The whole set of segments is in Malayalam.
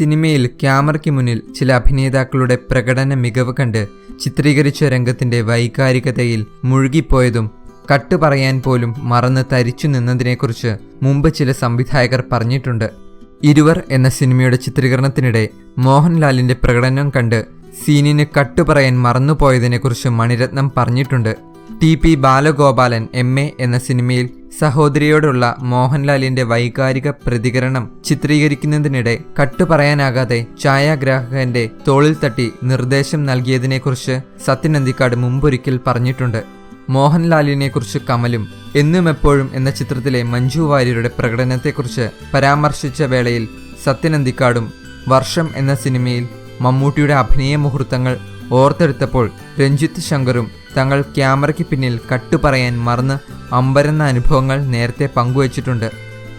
സിനിമയിൽ ക്യാമറയ്ക്ക് മുന്നിൽ ചില അഭിനേതാക്കളുടെ പ്രകടന മികവ് കണ്ട് ചിത്രീകരിച്ച രംഗത്തിന്റെ വൈകാരികതയിൽ മുഴുകിപ്പോയതും കട്ട് പറയാൻ പോലും മറന്ന് തരിച്ചു നിന്നതിനെക്കുറിച്ച് മുമ്പ് ചില സംവിധായകർ പറഞ്ഞിട്ടുണ്ട്. ഇരുവർ എന്ന സിനിമയുടെ ചിത്രീകരണത്തിനിടെ മോഹൻലാലിന്റെ പ്രകടനം കണ്ട് സീനിന് കട്ട് പറയാൻ മറന്നുപോയതിനെക്കുറിച്ച് മണിരത്നം പറഞ്ഞിട്ടുണ്ട്. ടി പി ബാലഗോപാലൻ എം എന്ന സിനിമയിൽ സഹോദരിയോടുള്ള മോഹൻലാലിന്റെ വൈകാരിക പ്രതികരണം ചിത്രീകരിക്കുന്നതിനിടെ കട്ടു പറയാനാകാതെ ഛായാഗ്രാഹകന്റെ തോളിൽ തട്ടി നിർദ്ദേശം നൽകിയതിനെക്കുറിച്ച് സത്യൻ അന്തിക്കാട് മുമ്പൊരിക്കൽ പറഞ്ഞിട്ടുണ്ട്. മോഹൻലാലിനെക്കുറിച്ച് കമലും എന്നും എപ്പോഴും എന്ന ചിത്രത്തിലെ മഞ്ജു വാര്യരുടെ പ്രകടനത്തെക്കുറിച്ച് പരാമർശിച്ച വേളയിൽ സത്യൻ അന്തിക്കാടും വർഷം എന്ന സിനിമയിൽ മമ്മൂട്ടിയുടെ അഭിനയ മുഹൂർത്തങ്ങൾ ഓർത്തെടുത്തപ്പോൾ രഞ്ജിത്ത് ശങ്കറും തങ്ങൾ ക്യാമറയ്ക്ക് പിന്നിൽ കട്ടു പറയാൻ മറന്ന് അമ്പരന്ന അനുഭവങ്ങൾ നേരത്തെ പങ്കുവച്ചിട്ടുണ്ട്.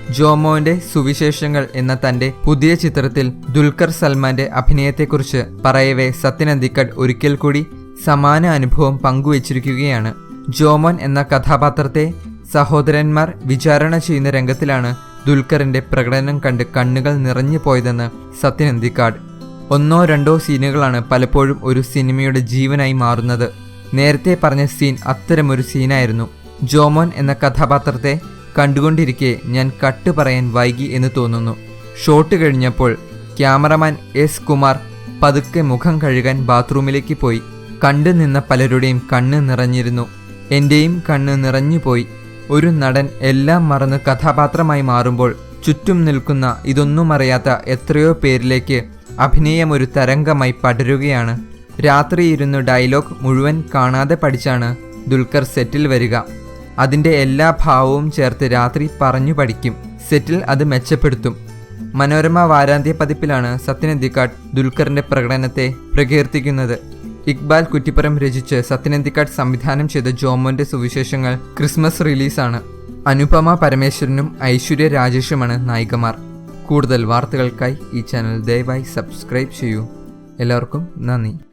ജോമോന്റെ സുവിശേഷങ്ങൾ എന്ന തന്റെ പുതിയ ചിത്രത്തിൽ ദുൽഖർ സൽമാന്റെ അഭിനയത്തെക്കുറിച്ച് പറയവേ സത്യൻ അന്തിക്കഡ് ഒരിക്കൽ കൂടി സമാന അനുഭവം പങ്കുവച്ചിരിക്കുകയാണ്. ജോമോൻ എന്ന കഥാപാത്രത്തെ സഹോദരന്മാർ വിചാരണ ചെയ്യുന്ന രംഗത്തിലാണ് ദുൽഖറിന്റെ പ്രകടനം കണ്ട് കണ്ണുകൾ നിറഞ്ഞു പോയതെന്ന് സത്യൻ അന്തിക്കാട്. ഒന്നോ രണ്ടോ സീനുകളാണ് പലപ്പോഴും ഒരു സിനിമയുടെ ജീവനായി മാറുന്നത്. നേരത്തെ പറഞ്ഞ സീൻ അത്തരമൊരു സീനായിരുന്നു. ജോമോൻ എന്ന കഥാപാത്രത്തെ കണ്ടുകൊണ്ടിരിക്കെ ഞാൻ കട്ട് പറയാൻ വൈകി എന്ന് തോന്നുന്നു. ഷോട്ട് കഴിഞ്ഞപ്പോൾ ക്യാമറമാൻ എസ് കുമാർ പതുക്കെ മുഖം കഴുകാൻ ബാത്റൂമിലേക്ക് പോയി. കണ്ടു നിന്ന പലരുടെയും കണ്ണ് നിറഞ്ഞിരുന്നു. എന്റെയും കണ്ണ് നിറഞ്ഞുപോയി ഒരു നടൻ എല്ലാം മറന്ന് കഥാപാത്രമായി മാറുമ്പോൾ ചുറ്റും നിൽക്കുന്ന ഇതൊന്നും അറിയാത്ത എത്രയോ പേരിലേക്ക് അഭിനയം ഒരു തരംഗമായി പടരുകയാണ്. രാത്രി ഇരുന്ന് ഡയലോഗ് മുഴുവൻ കാണാതെ പഠിച്ചാണ് ദുൽഖർ സെറ്റിൽ വരിക. അതിന്റെ എല്ലാ ഭാവവും ചേർത്ത് രാത്രി പറഞ്ഞു പഠിക്കും. സെറ്റിൽ അത് മെച്ചപ്പെടുത്തും. മനോരമ വാരാന്ത്യ പതിപ്പിലാണ് സത്യനന്ദിക്കാട് ദുൽഖറിന്റെ പ്രകടനത്തെ പ്രകീർത്തിക്കുന്നത്. ഇക്ബാൽ കുറ്റിപ്പുറം രചിച്ച് സത്യനന്ദിക്കാട് സംവിധാനം ചെയ്ത ജോമോന്റെ സുവിശേഷങ്ങൾ ക്രിസ്മസ് റിലീസാണ്. അനുപമ പരമേശ്വരനും ഐശ്വര്യ രാജേഷുമാണ് നായികമാർ. കൂടുതൽ വാർത്തകൾക്കായി ഈ ചാനൽ ദയവായി സബ്സ്ക്രൈബ് ചെയ്യൂ. എല്ലാവർക്കും നന്ദി.